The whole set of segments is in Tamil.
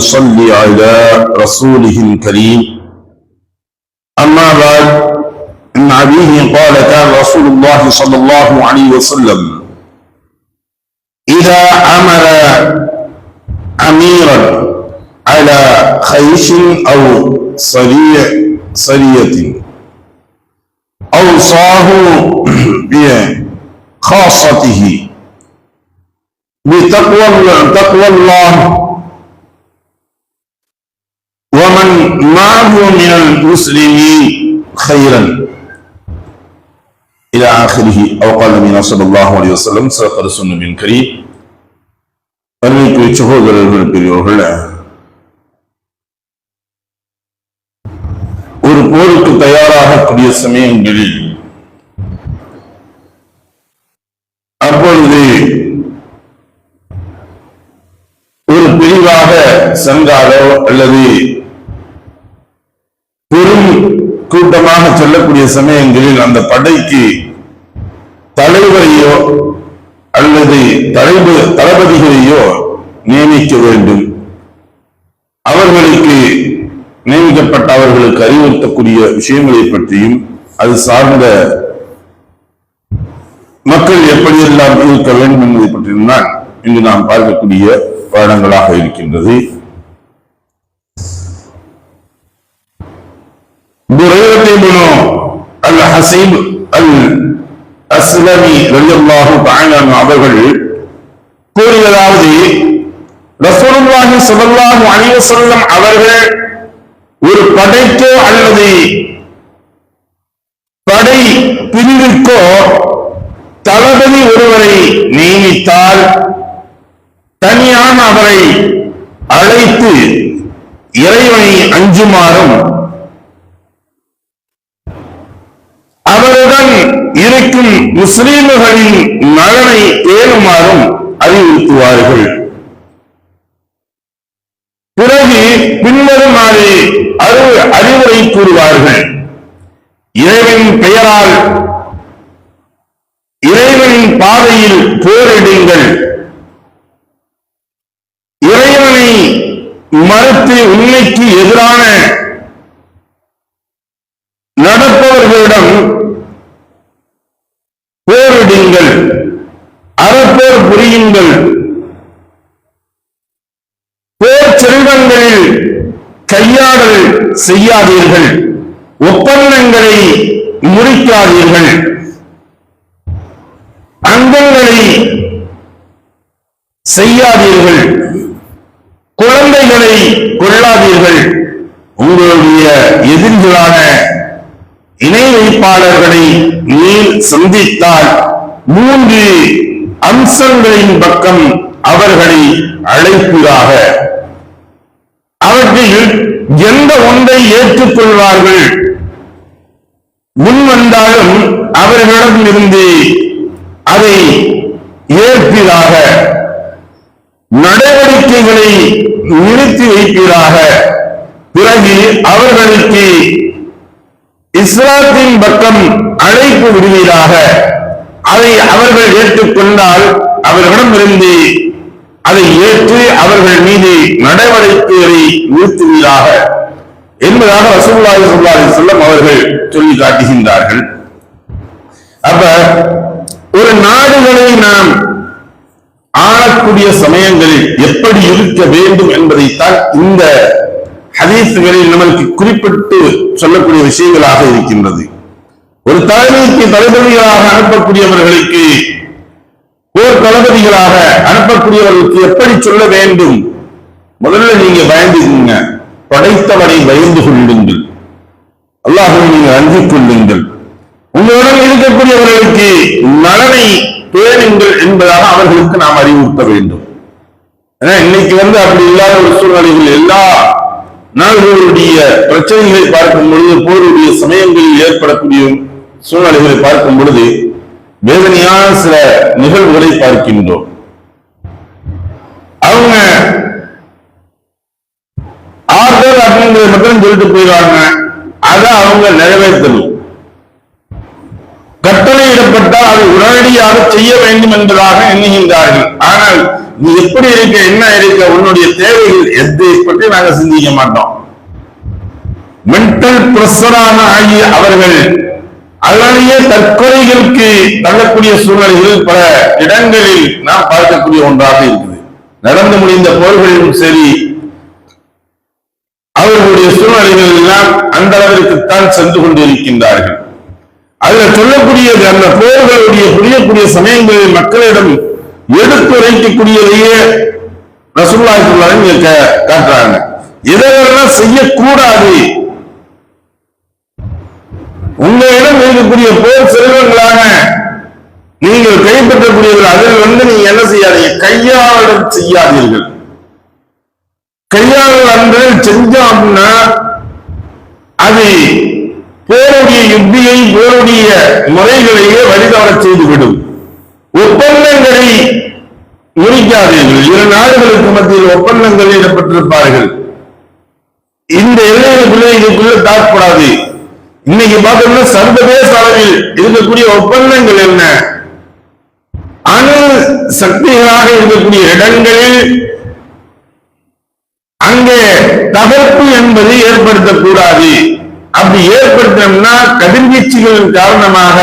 ونصلي على رسوله الكريم. أما بعد إن أبيه قال كان رسول الله صلى الله عليه وسلم إذا أمر أميرا على خيش أو صريع صرية أوصاه بخاصته بتقوى تقوى الله ومن معه من المسلمين خيرا إلى آخره أو قال النبي صلى الله عليه وسلم صدق رسول من كريم அருமைக்கு சகோதரர்கள் பெரியவர்கள் ஒரு போருக்கு தயாராகக்கூடிய சமயங்களில் அப்பொழுது ஒரு பிரிவாக சென்றாலோ அல்லது பெரும் கூட்டமாக செல்லக்கூடிய சமயங்களில் அந்த படைக்கு தலைவரையோ அல்லது தலைவு தளபதிகளையோ நியமிக்க வேண்டும். அவர்களுக்கு நியமிக்கப்பட்ட அவர்களுக்கு அறிவுறுத்தக்கூடிய விஷயங்களை பற்றியும் அது சார்ந்த மக்கள் எப்படியெல்லாம் இருக்க வேண்டும் என்பதை பற்றியும் தான் இங்கு நாம் பார்க்கக்கூடிய பாடங்களாக இருக்கின்றது. புரையத்திபுனோ அல் ஹசீப் அல் அஸ்லமி ரலியல்லாஹு தஆலா அவர்கள் கூறியதாவது ரசூலுல்லாஹி ஸல்லல்லாஹு அலைஹி வஸல்லம் அவர்கள் ஒரு படைக்கோ அல்லது படை பிரிவிற்கோ தளபதி ஒருவரை நியமித்தால் தனியான அவரை அழைத்து இறைவனை அஞ்சுமாறும் அவருடன் இருக்கும் முஸ்லீம்களின் நலனை பேணுமாறும் அறிவுறுத்துவார்கள். பிறகு பின்வருமாறு அறிவு அறிவுரை கூறுவார்கள். இறைவன் பெயரால் இறைவனின் பாதையில் போரிடுங்கள். இறைவனை மறுத்து உண்மைக்கு எதிரான செய்யாதீர்கள். ஒப்பந்தங்களை முறிக்காதீர்கள். அங்கங்களை செய்யாதீர்கள். குழந்தைகளை கொள்ளாதீர்கள். உங்களுடைய எதிரிகளான இணை வைப்பாளர்களை நீர் சந்தித்தால் மூன்று அம்சங்களின் பக்கம் அவர்களை அழைப்பதாக அவற்றில் எந்த ஒன்றை ஏற்றுக்கொள்வார்கள்? முன் வந்தாலும் அவர்களிடமிருந்து அதை ஏற்பீராக நடவடிக்கைகளை நிறுத்தி வைப்பீராக. பிறகு அவர்களுக்கு இஸ்லாத்தின் பக்கம் அழைப்பு விடுவீராக. அதை அவர்கள் ஏற்றுக்கொண்டால் அவர்களிடமிருந்து அதை ஏற்று அவர்கள் மீது நடவடிக்கைகளை நிறுத்துவீராக என்பதாக வசூலாய் ஸல்லல்லாஹு அலைஹி அவர்கள் சொல்லி காட்டுகின்றார்கள். அப்ப ஒரு நாடுகளை நாம் ஆளக்கூடிய சமயங்களில் எப்படி இருக்க வேண்டும் என்பதைத்தான் இந்த ஹதீசுகளில் நமக்கு குறிப்பிட்டு சொல்லக்கூடிய விஷயங்களாக இருக்கின்றது. ஒரு தலைமைக்கு தளபதிகளாக அனுப்பக்கூடியவர்களுக்கு தளபதிகளாக அனுப்பக்கூடியவர்களுக்கு எப்படி சொல்ல வேண்டும்? முதல்ல நீங்க பயந்துக்குங்க. படைத்தவரை பயந்து கொள்ளுங்கள். அல்லாஹுவை நீங்க அஞ்சிக் கொள்ளுங்கள். உங்களுடன் இருக்கக்கூடியவர்களுக்கு நலனை பேணுங்கள் என்பதாக அவர்களுக்கு நாம் அறிவுறுத்த வேண்டும். ஏன்னா இன்னைக்கு வந்து அப்படி இல்லாத ஒரு சூழ்நிலைகள் எல்லா நாடுகளுடைய பிரச்சனைகளை பார்க்கும் பொழுது போருடைய சமயங்களில் ஏற்படக்கூடிய சூழ்நிலைகளை பார்க்கும் பொழுது வேதனையான சில நிகழ்வுகளை பார்க்கின்றோம். அவங்க ஆர்டர் அப்படிங்கிறத மட்டும் சொல்லிட்டு போயிடுவாங்க. அதை அவங்க நிறைவேற்றணும். கட்டளையிடப்பட்டால் அதை உடனடியாக செய்ய வேண்டும் என்பதாக எண்ணுகின்றார்கள். ஆனால் நீ எப்படி இருக்க என்ன இருக்க உன்னுடைய தேவைகள் எதை பற்றி நாங்கள் சிந்திக்க மாட்டோம். மென்டல் பிரஷரான ஆகிய அவர்கள் அதனாலேயே தற்கொலைகளுக்கு தள்ளக்கூடிய சூழ்நிலைகள் பல இடங்களில் நாம் பார்க்கக்கூடிய ஒன்றாக இருக்குது நடந்து முடிந்த போர்களிலும் சரி அவர்களுடைய சூழ்நிலைகள் எல்லாம் அந்த அளவிற்குத்தான் சென்று கொண்டிருக்கின்றார்கள். அதுல சொல்லக்கூடியது அந்த போர்களுடைய புரியக்கூடிய சமயங்களில் மக்களிடம் எடுத்துரைக்கக்கூடியதையே ரசூல்லாய் இங்க காட்டுறாங்க இதெல்லாம் செய்யக்கூடாது உங்களிடம் இருக்கக்கூடிய போர் செல்வங்களான நீங்கள் கைப்பற்றக்கூடியவர்கள் அதில் வந்து நீங்க என்ன செய்யாதீங்க? கையாளம் செய்யாதீர்கள். கையாளர் அன்று செஞ்சோம் அப்படின்னா அது போருடைய யுக்தியை போருடைய முறைகளையே வழிதவரச் செய்துவிடும். ஒப்பந்தங்களை முடிக்காதீர்கள் இரு நாடுகளுக்கு மத்தியில் ஒப்பந்தங்கள் இடப்பட்டிருப்பார்கள் இந்த எல்லைகளுக்குள்ளே இதுக்குள்ள தாக்கப்படாது இன்னைக்கு பார்த்தோம்னா சர்வதேச அளவில் இருக்கக்கூடிய ஒப்பந்தங்கள் என்ன? அணு சக்திகளாக இருக்கக்கூடிய இடங்களில் அங்கே தகர்ப்பு என்பது ஏற்படுத்தக்கூடாது. அப்படி ஏற்படுத்தோம்னா கதிர்வீச்சுகளின் காரணமாக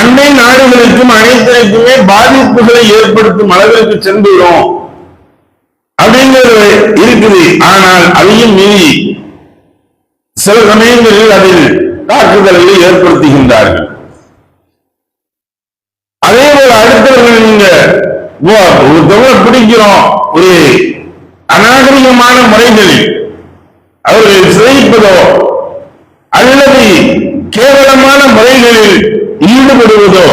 அண்டை நாடுகளுக்கும் அனைத்திற்குமே பாதிப்புகளை ஏற்படுத்தும் அளவிற்கு சென்றுவிடும். அப்படிங்கிறது இருக்குது. ஆனால் அதையும் மீறி சில சமயங்களில் அதில் தாக்குதல்களை ஏற்படுத்துகின்றார்கள். அதே போல அடுத்தவர்கள் நீங்க ஓ, ஒருத்தவங்களை பிடிக்கிறோம். ஒரு அநாகரிகமான முறைகளில் அவர்களை சிதைப்பதோ அல்லது கேவலமான முறைகளில் ஈடுபடுவதோ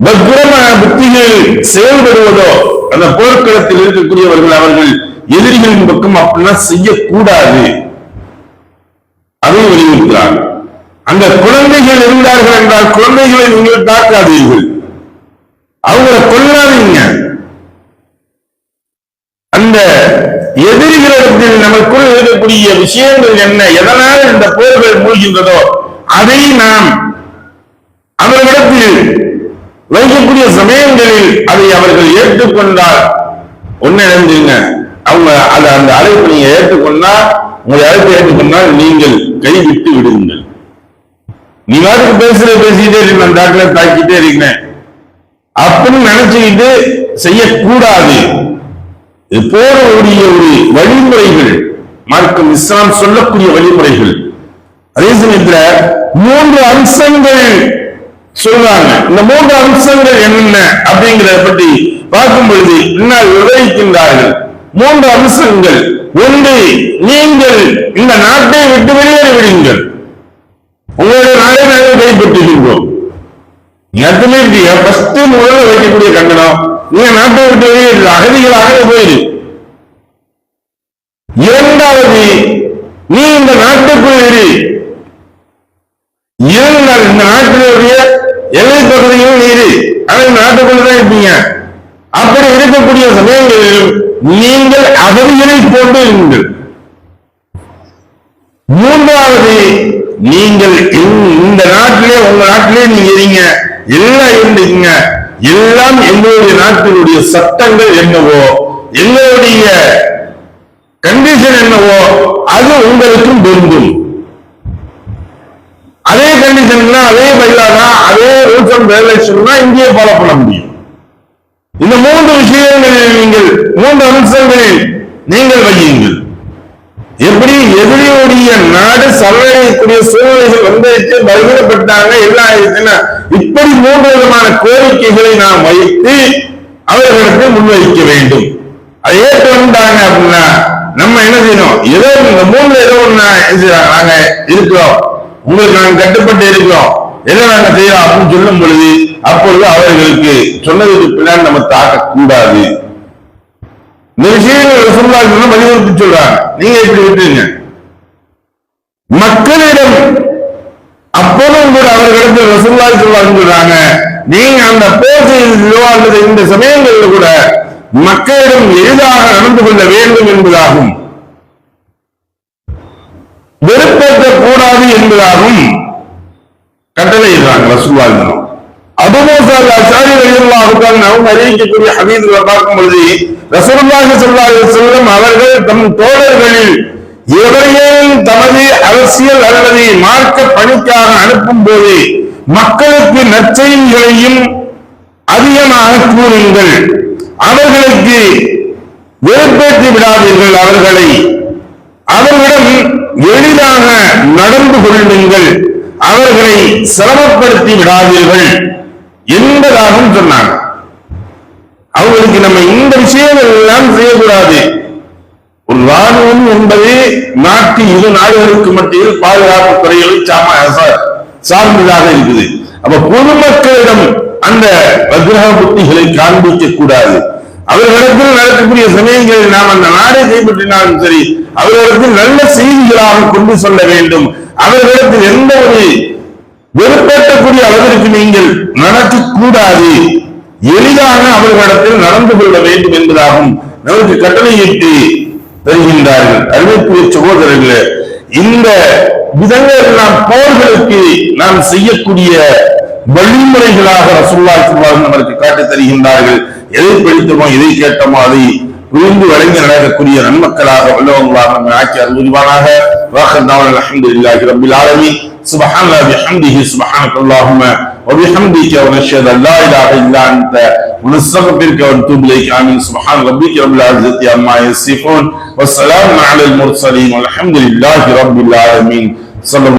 பக்ரமான புத்திகளில் செயல்படுவதோ அந்த போர்க்களத்தில் இருக்கக்கூடியவர்கள் அவர்கள் எதிரிகளின் பக்கம் அப்படிலாம் செய்யக்கூடாது. அதை வலியுறுத்தினார் அந்த குழந்தைகள் இருந்தார்கள் என்றால் குழந்தைகளை நீங்கள் தாக்காதீர்கள் அவங்களை கொல்லாதீங்க. அந்த எதிரிகளிடத்தில் நமக்குள் இருக்கக்கூடிய விஷயங்கள் என்ன எதனால் இந்த போர்கள் மூழ்கின்றதோ அதை நாம் அவர்களிடத்தில் வைக்கக்கூடிய சமயங்களில் அதை அவர்கள் ஏற்றுக்கொண்டால் ஒன்னு இழந்துருங்க. அவங்க அதை அந்த அழைப்பு நீங்க ஏற்றுக்கொண்டா உங்களை அழைப்பு ஏற்றுக்கொண்டால் நீங்கள் கைவிட்டு விடுங்கள். நீ வாட்டுக்கு பேசுற பேசிக்கிட்டே இருக்கு நான் தாக்கிட்டே இருக்கிறேன் அப்படின்னு நினைச்சுக்கிட்டு செய்யக்கூடாது. போறவுடைய ஒரு வழிமுறைகள் மார்க்கம் இஸ்லாம் சொல்லக்கூடிய வழிமுறைகள். அதே சமயத்துல மூன்று அம்சங்கள் சொல்றாங்க. இந்த மூன்று அம்சங்கள் என்னென்ன அப்படிங்கிறத பற்றி பார்க்கும் பொழுது பின்னால் விவரிக்கின்றார்கள். மூன்று அம்சங்கள். ஒன்று நீங்கள் இந்த நாட்டை விட்டு வெளியேறி விடுங்கள். உங்களுடைய நாடை நாங்கள் கைப்பற்றுகின்றோம். எத்தனை இருக்கீங்க ஃபர்ஸ்ட் முதல்ல வைக்கக்கூடிய கண்டனம் நீங்க நாட்டை விட்டு வெளியேறு அகதிகளாக போயிரு. இரண்டாவது நீ இந்த நாட்டுக்குள் இரு இருந்தால் இந்த நாட்டினுடைய எல்லை பகுதியில் நீரு ஆனா இந்த நாட்டுக்குள்ள தான் இருப்பீங்க அப்படி இருக்கக்கூடிய சமயங்களிலும் நீங்கள் அகதிகளை போன்று இருங்கள். மூன்றாவது நீங்கள் இந்த- இந்த நாட்டிலே உங்க நாட்டிலே நீங்க இருங்க. எல்லாம் இருந்துங்க எல்லாம் எங்களுடைய நாட்டினுடைய சட்டங்கள் என்னவோ எங்களுடைய கண்டிஷன் என்னவோ அது உங்களுக்கும் பொருந்தும். அதே கண்டிஷன் அதே பைலானா அதே ரூல்ஸ் அண்ட் ரெகுலேஷன் இங்கேயே ஃபாலோ பண்ண முடியும் இந்த மூன்று விஷயங்களில் நீங்கள் மூன்று அம்சங்களில் நீங்கள் வையுங்கள். எப்படி எதிரியுடைய நாடு சரணடையக்கூடிய சூழ்நிலைகள் வந்துட்டு பகிரப்பட்டாங்க எல்லாம் இப்படி மூன்று விதமான கோரிக்கைகளை நாம் வைத்து அவர்களுக்கு முன்வைக்க வேண்டும். அதை ஏற்றுக்கொண்டாங்க அப்படின்னா நம்ம என்ன செய்யணும்? ஏதோ இந்த மூணுல ஏதோ ஒண்ணு நாங்க இருக்கிறோம். உங்களுக்கு நாங்க கட்டுப்பட்டு இருக்கிறோம். எதை நாங்க செய்யறோம் அப்படின்னு சொல்லும் பொழுது அப்பொழுது அவர்களுக்கு சொன்னதுக்கு பின்னாடி நம்ம தாக்க கூடாது இந்த விஷயங்கள் ரசூலுல்லாஹி வலியுறுத்தி சொல்றாங்க. நீங்க எப்படி விட்டுருங்க மக்களிடம் அப்போதும் கூட அவர்களிடத்தில் ரசூல்லா சொல்றாங்க சொல்றாங்க. நீங்க அந்த போர் அல்லது இந்த சமயங்களில் கூட மக்களிடம் எளிதாக நடந்து கொள்ள வேண்டும் என்பதாகும். வெறுப்பேற்ற கூடாது என்பதாகும் கட்டளையிடுறாங்க ரசூலுல்லாஹி அபுமூசா அஷாரி ரலியல்லாஹு அவங்க அறிவிக்கக்கூடிய ஹதீஸ்ல பார்க்கும் பொழுது ரசூலுல்லாஹி ஸல்லல்லாஹு அலைஹி வஸல்லம் அவர்கள் தம் தோழர்களில் எவரையும் தமது அரசியல் அல்லது மார்க்க பணிக்காக அனுப்பும் போது மக்களுக்கு நற்செய்திகளையும் அதிகமாக கூறுங்கள். அவர்களுக்கு வெறுப்பேற்றி விடாதீர்கள் அவர்களை. அவர்களிடம் எளிதாக நடந்து கொள்ளுங்கள். அவர்களை சிரமப்படுத்தி விடாதீர்கள். என்பதாகவும் சொன்னாங்க. அவங்களுக்கு நம்ம இந்த விஷயங்கள் எல்லாம் செய்யக்கூடாது. ஒரு ராணுவம் என்பது நாட்டு இரு நாடுகளுக்கு மத்தியில் பாதுகாப்பு துறைகளை சார்ந்ததாக இருக்குது. அப்ப பொதுமக்களிடம் அந்த வக்ரக புத்திகளை காண்பிக்க கூடாது. அவர்களிடத்தில் நடக்கக்கூடிய சமயங்களில் நாம் அந்த நாடை கைப்பற்றினாலும் சரி அவர்களிடத்தில் நல்ல செய்திகளாக கொண்டு சொல்ல வேண்டும். அவர்களிடத்தில் எந்த ஒரு வெறுப்பேற்றக்கூடிய அளவிற்கு நீங்கள் நடக்கக்கூடாது. எளிதாக அவர்களிடத்தில் நடந்து கொள்ள வேண்டும் என்பதாகும். நமக்கு கட்டளையிட்டு தருகின்றார்கள். அறிவிப்புரிய சகோதரர்களே இந்த விதங்கள் நாம் போர்களுக்கு நாம் செய்யக்கூடிய வழிமுறைகளாக ரசுல்லா சொல்வார்கள் நமக்கு காட்டி தருகின்றார்கள். எதை படித்தோமோ எதை கேட்டோமோ அதை புரிந்து வழங்கி நடக்கக்கூடிய நன்மக்களாக வல்லவங்களாக நம்மை ஆக்கி அருள்வானாக வாக்கந்தாவல் அல்ஹம்துலில்லாஹி ரப்பில் ஆலமீன். سبحان الله بحمده سبحانك اللهم وبحمدك ونشهد لا إله إلا أنت ونستغفرك ونتوب إليك. آمين. سبحان ربك رب العزة عما يصفون والسلام على المرسلين والحمد لله رب العالمين. صلى الله